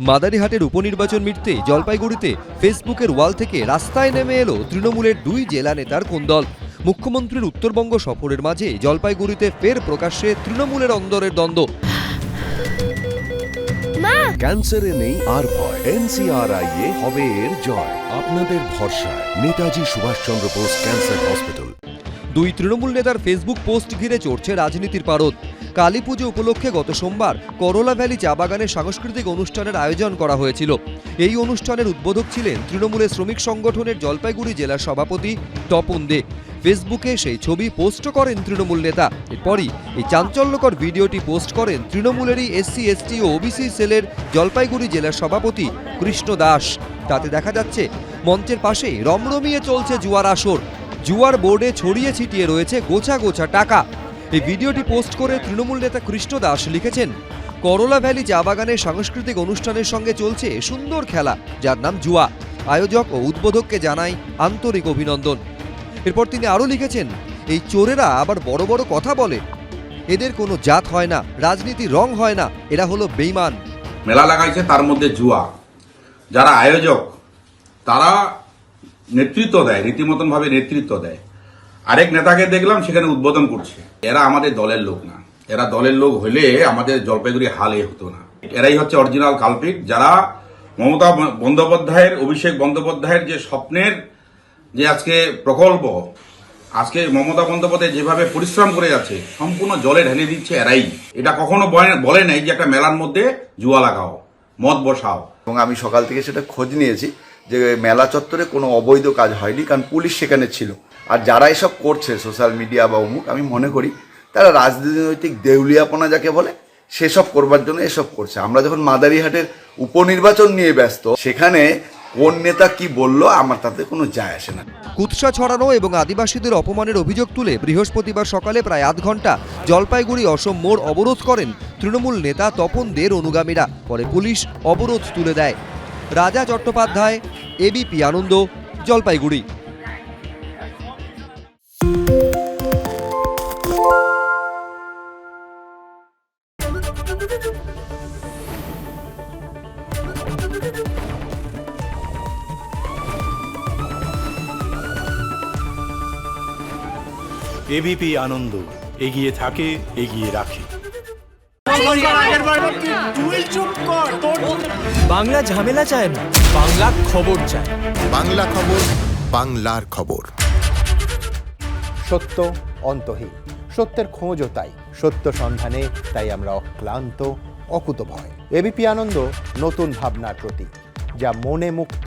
মাদারিহাটের উপনির্বাচন মিটতে জলপাইগুড়িতে ফেসবুকের ওয়াল থেকে রাস্তায় নেমে এলো তৃণমূলের দুই জেলা নেতার কোন্দল মুখ্যমন্ত্রীর উত্তরবঙ্গ সফরের মাঝে জলপাইগুড়িতে ফের প্রকাশ্যে তৃণমূলের অন্দরের দ্বন্দ্ব। ক্যান্সারে নেই আর ভয়। এনসিআরআই এ হবে এর জয়। আপনাদের ভরসায়। Netaji Subhashchandra Bose cancer hospital. দুই তৃণমূল নেতার ফেসবুক পোস্ট ঘিরে চড়ছে রাজনীতির পারদ। কালী পুজো উপলক্ষে গত সোমবার করলা ভ্যালি চা বাগানে সাংস্কৃতিক অনুষ্ঠানের আয়োজন করা হয়েছিল। এই অনুষ্ঠানের উদ্বোধক ছিলেন তৃণমূলের শ্রমিক সংগঠনের জলপাইগুড়ি জেলার সভাপতি তপন দে। ফেসবুকে সেই ছবি পোস্ট করেন তৃণমূল নেতা। এরপরই এই চাঞ্চল্যকর ভিডিওটি পোস্ট করেন তৃণমূলেরই এসসি, এসটি ও ওবিসি সেলের জলপাইগুড়ি জেলার সভাপতি কৃষ্ণ দাস। তাতে দেখা যাচ্ছে, মঞ্চের পাশেই রমরমিয়ে চলছে জুয়ার আসর। জুয়ার বোর্ডে ছড়িয়ে ছিটিয়ে রয়েছে গোছা গোছা টাকা। এই ভিডিওটি পোস্ট করে তৃণমূল নেতা কৃষ্ণ দাস লিখেছেন, করলা ভ্যালি চা বাগানের সাংস্কৃতিক অনুষ্ঠানের সঙ্গে চলছে সুন্দর খেলা, যার নাম জুয়া। আয়োজক ও উদ্বোধককে জানাই আন্তরিক অভিনন্দন। এরপর তিনি আরও লিখেছেন, এই চোরেরা আবার বড় বড় কথা বলে। এদের কোনো জাত হয় না, রাজনীতি রং হয় না, এরা হলো বেইমান মেলা লাগাইছে তার মধ্যে জুয়া। যারা আয়োজক, তারা নেতৃত্ব দেয়, রীতিমতন ভাবে নেতৃত্ব দেয়। আরেক নেতাকে দেখলাম, সেখানে উদ্বোধন করছে। এরা আমাদের দলের লোক না। এরা দলের লোক হলে আমাদের জলপাইগুড়ি হালে হতো না। এরাই হচ্ছে অরিজিনাল কালপিট, যারা মমতা বন্দ্যোপাধ্যায়ের, অভিষেক বন্দ্যোপাধ্যায়ের যে স্বপ্নের যে আজকে প্রকল্প, আজকে মমতা বন্দ্যোপাধ্যায় যেভাবে পরিশ্রম করে যাচ্ছে, সম্পূর্ণ জলে ঢেলে দিচ্ছে এরাই। এটা কখনো বলে- বলে নাই যে একটা মেলার মধ্যে জুয়া লাগাও, মদ বসাও। এবং আমি সকাল থেকে সেটা খোঁজ নিয়েছি। যে মেলা চত্বরে কোনো অবৈধ কাজ হয়নি, কারণ পুলিশ সেখানে ছিল। আর যারা এসব করছে সোশ্যাল মিডিয়া বা অমুক, আমি মনে করি তারা রাজনৈতিক দেউলিয়াপনা যাকে বলে, সেসব করবার জন্য এসব করছে। আমরা যখন মাদারিহাটের উপনির্বাচন নিয়ে ব্যস্ত, সেখানে কোন নেতা কি বলল, আমার তাতে কোনো যায় আসে না। কুৎসা ছড়ানো এবং আদিবাসীদের অপমানের অভিযোগ তুলে বৃহস্পতিবার সকালে প্রায় আধ ঘণ্টা জলপাইগুড়ি অসম মোড় অবরোধ করেন তৃণমূল নেতা তপন দের অনুগামীরা। পরে পুলিশ অবরোধ তুলে দেয়। রাজা চট্টোপাধ্যায় এবিপি আনন্দ জলপাইগুড়ি। এবিপি আনন্দ এগিয়ে থাকে এগিয়ে রাখে। বাংলা ঝামেলা চায় না বাংলা খবর চায়। বাংলা খবর বাংলার খবর। সত্য অন্তহীন সত্যের খোঁজও তাই। সত্য সন্ধানে তাই আমরা অক্লান্ত অকুতভয়। এবিপি আনন্দ নতুন ভাবনার প্রতীক যা মনে মুক্ত